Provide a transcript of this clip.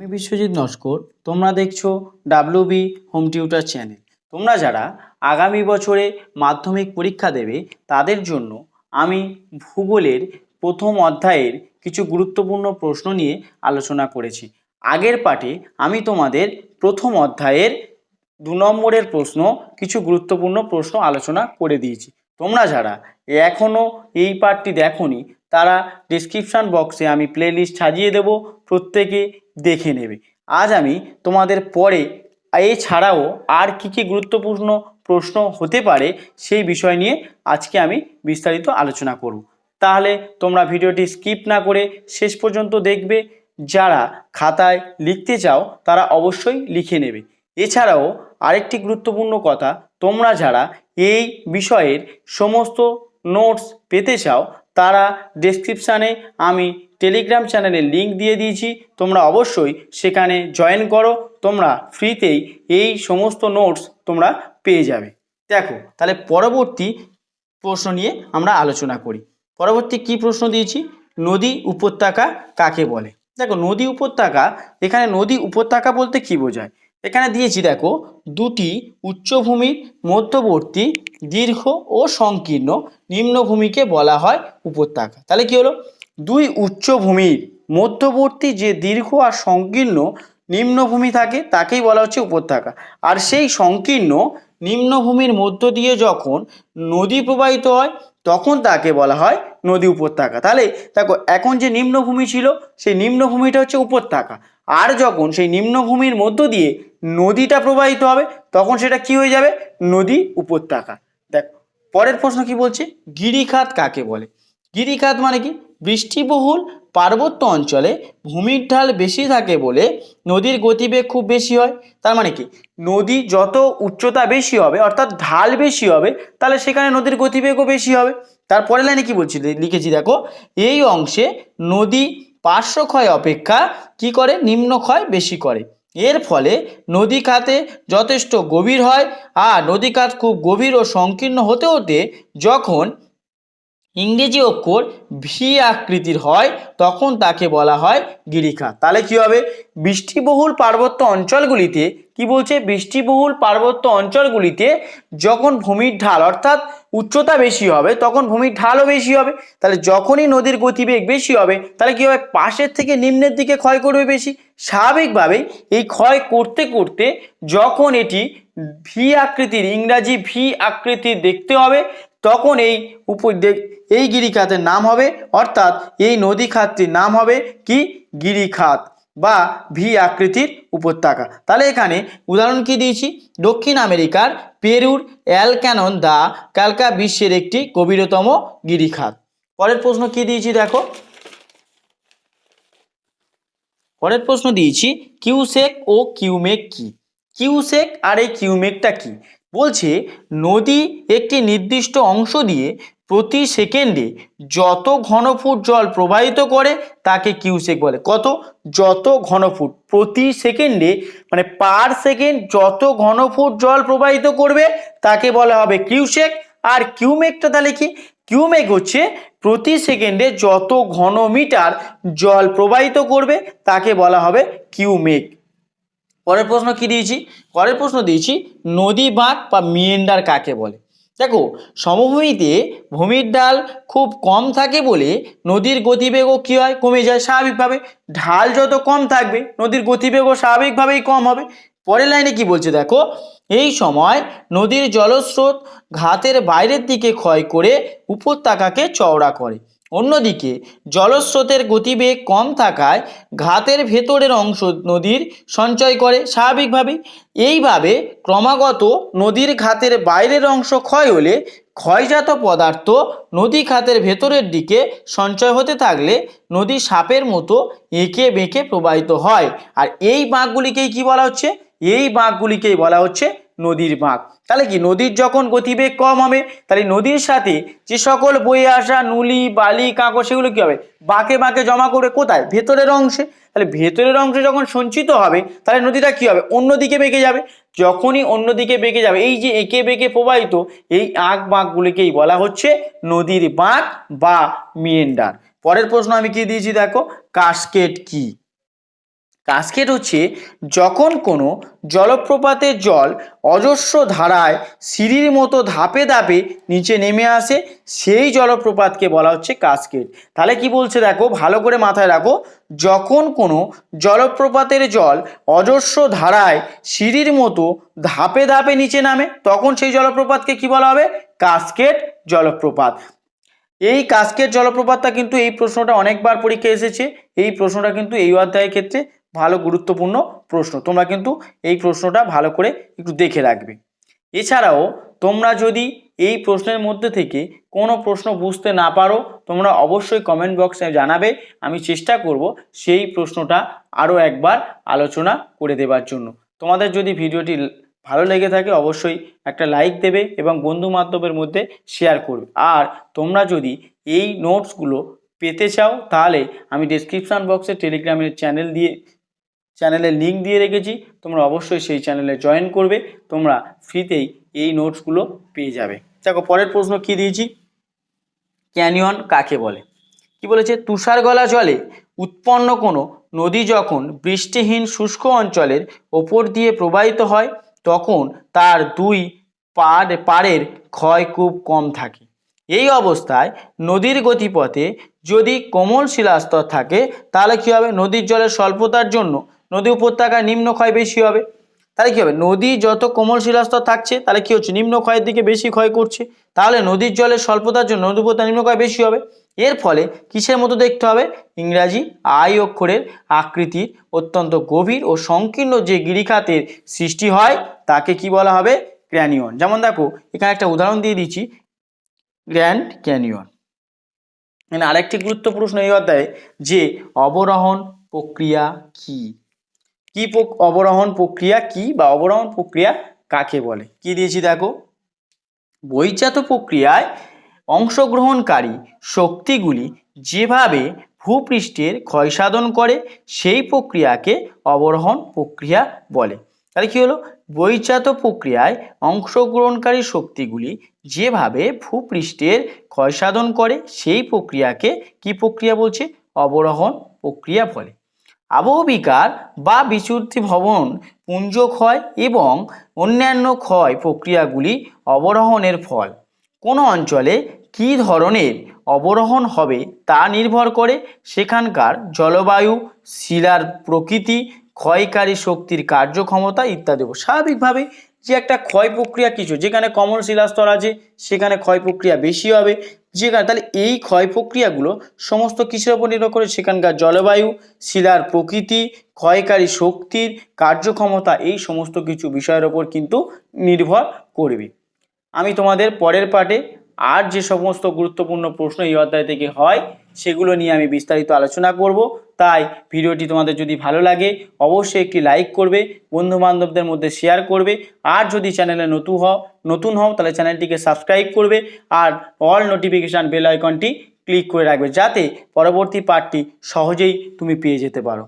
আমি বিশ্বজিৎ নস্কর, তোমরা দেখছ W B home tutor channel তোমরা যারা আগামী বছরে মাধ্যমিক পরীক্ষা দেবে, তাদের জন্য আমি ভূগোলের প্রথম অধ্যায়ের কিছু গুরুত্বপূর্ণ প্রশ্ন নিয়ে আলোচনা করেছি। আগের পাঠে আমি তোমাদের প্রথম অধ্যায়ের দু নম্বরের প্রশ্ন, কিছু গুরুত্বপূর্ণ প্রশ্ন আলোচনা করে দিয়েছি। তোমরা যারা এখনও এই পাঠটি দেখোনি, তারা ডিসক্রিপশান বক্সে আমি প্লেলিস্ট সাজিয়ে দেব। প্রত্যেকে দেখে নেবে। আজ আমি তোমাদের পরে এছাড়াও আর কি কি গুরুত্বপূর্ণ প্রশ্ন হতে পারে সেই বিষয় নিয়ে আজকে আমি বিস্তারিত আলোচনা করব। তাহলে তোমরা ভিডিওটি স্কিপ না করে শেষ পর্যন্ত দেখবে। যারা খাতায় লিখতে চাও, তারা অবশ্যই লিখে নেবে। এছাড়াও আরেকটি গুরুত্বপূর্ণ কথা, তোমরা যারা এই বিষয়ের সমস্ত নোটস পেতে চাও তারা ডেসক্রিপশানে আমি টেলিগ্রাম চ্যানেলের লিংক দিয়ে দিয়েছি। তোমরা অবশ্যই সেখানে জয়েন করো। তোমরা ফ্রিতেই এই সমস্ত নোটস তোমরা পেয়ে যাবে। দেখো, তাহলে পরবর্তী প্রশ্ন নিয়ে আমরা আলোচনা করি। পরবর্তী কি প্রশ্ন দিয়েছি? নদী উপত্যকা কাকে বলে? দেখো, নদী উপত্যকা, এখানে নদী উপত্যকা বলতে কি বোঝায়? এখানে দিয়েছি, দেখো, দুটি উচ্চভূমির মধ্যবর্তী, দীর্ঘ ও সংকীর্ণ। নিম্নভূমিকে বলা হয় উপত্যকা। তাহলে কি হলো? দুই উচ্চভূমির মধ্যবর্তী যে দীর্ঘ আর সংকীর্ণ নিম্নভূমি থাকে, তাকেই বলা হচ্ছে উপত্যকা। আর সেই সংকীর্ণ নিম্নভূমির মধ্য দিয়ে যখন নদী প্রবাহিত হয়, তখন তাকে বলা হয় নদী উপত্যকা। তাহলে, দেখো, এখন যে নিম্নভূমি ছিল, সেই নিম্নভূমিটা হচ্ছে উপত্যকা। আর যখন সেই নিম্নভূমির মধ্য দিয়ে নদীটা প্রবাহিত হবে, তখন সেটা কি হয়ে যাবে? নদী উপত্যকা। দেখ, পরের প্রশ্ন কি বলছে? গিরিখাত কাকে বলে? গিরিখাত মানে কি? বৃষ্টিবহুল পার্বত্য অঞ্চলে ভূমির ঢাল বেশি থাকে বলে নদীর গতিবেগ খুব বেশি হয়। তার মানে কি? নদী যত উচ্চতা বেশি হবে, অর্থাৎ ঢাল বেশি হবে, তাহলে সেখানে নদীর গতিবেগও বেশি হবে। তারপরে লাইনে কি বলছি? লিখেছি দেখো, এই অংশে নদী পার্শ্বক্ষয় অপেক্ষা কি করে? নিম্নক্ষয় বেশি করে। এর ফলে নদী খাতে যথেষ্ট গভীর হয় আর নদী খাত খুব গভীর ও সংকীর্ণ হতে হতে যখন ইংরেজি অক্ষর ভি আকৃতির হয়, তখন তাকে বলা হয় গিরিখাত। তাহলে কি হবে? বৃষ্টিবহুল পার্বত্য অঞ্চলগুলিতে, কি বলছে? বৃষ্টিবহুল পার্বত্য অঞ্চলগুলিতে যখন ভূমির ঢাল, অর্থাৎ উচ্চতা বেশি হবে, তখন ভূমির ঢালও বেশি হবে, তাহলে যখনই নদীর গতিবেগ বেশি হবে, তাহলে কি হবে? পাশের থেকে নিম্নের দিকে ক্ষয় করবে বেশি। স্বাভাবিকভাবেই এই ক্ষয় করতে করতে যখন এটি ভি আকৃতির, ইংরাজি ভি আকৃতির দেখতে হবে, তখন এই উপ এই গিরিখাতের নাম হবে, অর্থাৎ এই নদী খাতটির নাম হবে কি? গিরিখাত। বা ভি আকৃতির উপত্যকা। তাহলে এখানে উদাহরণ কি দিয়েছি? দক্ষিণ আমেরিকার পেরুর অ্যাল ক্যানন দা ক্যালকা বিশ্বের একটি গভীরতম গিরিখাত। পরের প্রশ্ন কি দিয়েছি দেখো? পরের প্রশ্ন দিয়েছি, কিউসেক ও কিউমেক কি? কিউসেক আর এই কিউমেকটা কি? বলছে, নদী একটি নির্দিষ্ট অংশ দিয়ে প্রতি সেকেন্ডে যত ঘনফুট জল প্রবাহিত করে তাকে কিউসেক বলে। কত? যত ঘনফুট। প্রতি সেকেন্ডে মানে পার সেকেন্ড যত ঘনফুট জল প্রবাহিত করবে তাকে বলা হবে কিউসেক। আর কিউমেকটা তাহলে কি? কিউমেক হচ্ছে প্রতি সেকেন্ডে যত ঘনমিটার জল প্রবাহিত করবে তাকে বলা হবে কিউমেক। পরের প্রশ্ন কি দিয়েছি? পরের প্রশ্ন দিয়েছি, নদী বাঁধ বা মিয়েন্ডার কাকে বলে? দেখো, সমভূমিতে ভূমির ঢাল খুব কম থাকে বলে নদীর গতিবেগও কী হয়? কমে যায় স্বাভাবিকভাবে। ঢাল যত কম থাকবে, নদীর গতিবেগও স্বাভাবিকভাবেই কম হবে। পরের লাইনে কি বলছে দেখো, এই সময় নদীর জলস্রোত ঘাতের বাইরের দিকে ক্ষয় করে উপত্যকাকে চওড়া করে। অন্যদিকে জলস্রোতের গতিবেগ কম থাকায় ঘাতের ভেতরের অংশ নদীর সঞ্চয় করে স্বাভাবিকভাবে। এইভাবে ক্রমাগত নদীর ঘাতের বাইরের অংশ ক্ষয় হলে ক্ষয়জাত পদার্থ নদী খাতের ভেতরের দিকে সঞ্চয় হতে থাকলে নদী সাপের মতো এঁকে বেঁকে প্রবাহিত হয়। আর এই বাঁকগুলিকেই কি বলা হচ্ছে? এই বাঁকগুলিকেই বলা হচ্ছে নদীর বাঁক। তাহলে কি? নদীর যখন গতিবেগ কম হবে, তাহলে নদীর সাথে যে সকল বয়ে আসা নুলি, বালি, কাঁকড়, সেগুলো কী হবে? বাঁকে বাঁকে জমা করবে কোথায়? ভেতরের অংশে। তাহলে ভেতরের অংশে যখন সঞ্চিত হবে, তাহলে নদীটা কী হবে? অন্যদিকে বেঁকে যাবে। যখনই অন্যদিকে বেঁকে যাবে, এই যে এঁকে বেঁকে প্রবাহিত, এই আঁক বাঁকগুলিকেই বলা হচ্ছে নদীর বাঁক বা মিয়েন্ডার। পরের প্রশ্ন আমি কি দিয়েছি দেখো? কাস্কেট কি? কাস্কেড হচ্ছে যখন কোনো জলপ্রপাতের জল অজস্র ধারায় সিঁড়ির মতো ধাপে ধাপে নিচে নেমে আসে, সেই জলপ্রপাতকে বলা হচ্ছে কাস্কেড। তাহলে কি বলছে দেখো? ভালো করে মাথায় রাখো। যখন কোনো জলপ্রপাতের জল অজস্র ধারায় সিঁড়ির মতো ধাপে ধাপে নিচে নামে, তখন সেই জলপ্রপাতকে কি বলা হবে? কাস্কেড জলপ্রপাত। এই কাস্কেড জলপ্রপাতটা কিন্তু এই প্রশ্নটা অনেকবার পরীক্ষা এসেছে। এই প্রশ্নটা কিন্তু এই অধ্যায়ের ক্ষেত্রে ভালো গুরুত্বপূর্ণ প্রশ্ন। তোমরা কিন্তু এই প্রশ্নটা ভালো করে একটু দেখে রাখবে। এছাড়াও তোমরা যদি এই প্রশ্নের মধ্যে থেকে কোনো প্রশ্ন বুঝতে না পারো, তোমরা অবশ্যই কমেন্ট বক্সে জানাবে। আমি চেষ্টা করব সেই প্রশ্নটা আরও একবার আলোচনা করে দেবার জন্য। তোমাদের যদি ভিডিওটি ভালো লেগে থাকে, অবশ্যই একটা লাইক দেবে এবং বন্ধু বান্ধবের মধ্যে শেয়ার করবে। আর তোমরা যদি এই নোটসগুলো পেতে চাও, তাহলে আমি ডেসক্রিপশান বক্সে টেলিগ্রামের চ্যানেল দিয়ে চ্যানেলের লিঙ্ক দিয়ে রেখেছি, তোমরা অবশ্যই সেই চ্যানেলে জয়েন করবে, তোমরা ফ্রিতেই এই নোটসগুলো পেয়ে যাবে। দেখো, পরের প্রশ্ন কি দিয়েছি? ক্যানিয়ন কাকে বলে? কি বলেছে? তুষার গলা জলে উৎপন্ন কোনো নদী যখন বৃষ্টিহীন শুষ্ক অঞ্চলের ওপর দিয়ে প্রবাহিত হয়, তখন তার দুই পাড়, পাড়ের ক্ষয় খুব কম থাকে। এই অবস্থায় নদীর গতিপথে যদি কোমল শিলাস্তর থাকে, তাহলে কী হবে? নদীর জলের স্বল্পতার জন্য নদী উপত্যকায় নিম্ন ক্ষয় বেশি হবে। তাহলে কী হবে? নদী যত কোমল শিলাস্তর থাকছে, তাহলে কী হচ্ছে? নিম্ন ক্ষয়ের দিকে বেশি ক্ষয় করছে। তাহলে নদীর জলের স্বল্পতার জন্য নদী উপত্যকা নিম্ন ক্ষয় বেশি হবে। এর ফলে কিসের মতো দেখতে হবে? ইংরাজি আই অক্ষরের আকৃতির অত্যন্ত গভীর ও সংকীর্ণ যে গিরিখাতের সৃষ্টি হয়, তাকে কি বলা হবে? ক্র্যানিয়ন। যেমন দেখো, এখানে একটা উদাহরণ দিয়ে দিচ্ছি। গ্র্যান্ড ক্যানিয়ন এখানে আরেকটি গুরুত্বপূর্ণ প্রশ্ন এই অধ্যায়ে যে অবরোহণ প্রক্রিয়া কি? কি অবরোহণ প্রক্রিয়া কি বা অবরোহণ প্রক্রিয়া কাকে বলে? কি দিয়েছি দেখো? বহিজাত প্রক্রিয়ায় অংশগ্রহণকারী শক্তিগুলি যেভাবে ভূপৃষ্ঠের ক্ষয়সাধন করে, সেই প্রক্রিয়াকে অবরোহণ প্রক্রিয়া বলে। তাহলে কি হলো? বহিজাত প্রক্রিয়ায় অংশগ্রহণকারী শক্তিগুলি যেভাবে ভূপৃষ্ঠের ক্ষয়সাধন করে, সেই প্রক্রিয়াকে কি প্রক্রিয়া বলছে? অবরোহণ প্রক্রিয়া বলে। আবহবিকার বা বিচ্যুতি ভবন পুঞ্জ ক্ষয় এবং অন্যান্য ক্ষয় প্রক্রিয়াগুলি অবরোহণের ফল। কোনো অঞ্চলে কী ধরনের অবরোহণ হবে তা নির্ভর করে সেখানকার জলবায়ু, শিলার প্রকৃতি, ক্ষয়কারী শক্তির কার্যক্ষমতা ইত্যাদি স্বাভাবিকভাবে যে একটা ক্ষয় প্রক্রিয়া কিছু, যেখানে কমল শিলাস্তর আছে, সেখানে ক্ষয় প্রক্রিয়া বেশি হবে। যেখানে, তাহলে এই ক্ষয় প্রক্রিয়াগুলো সমস্ত কিসের ওপর নির্ভর করে? সেখানকার জলবায়ু, শিলার প্রকৃতি, ক্ষয়কারী শক্তির কার্যক্ষমতা, এই সমস্ত কিছু বিষয়ের ওপর কিন্তু নির্ভর করবে। আমি তোমাদের পরের পার্টে আর যে সমস্ত গুরুত্বপূর্ণ প্রশ্ন এই অধ্যায় থেকে হয়, সেগুলো নিয়ে আমি বিস্তারিত আলোচনা করব। তাই ভিডিওটি তোমাদের যদি ভালো লাগে, অবশ্যই একটি লাইক করবে, বন্ধুবান্ধবদের মধ্যে শেয়ার করবে। আর যদি চ্যানেলে নতুন হও নতুন হও, তাহলে চ্যানেলটিকে সাবস্ক্রাইব করবে আর অল নোটিফিকেশান বেল আইকনটি ক্লিক করে রাখবে, যাতে পরবর্তী পার্টটি সহজেই তুমি পেয়ে যেতে পারো।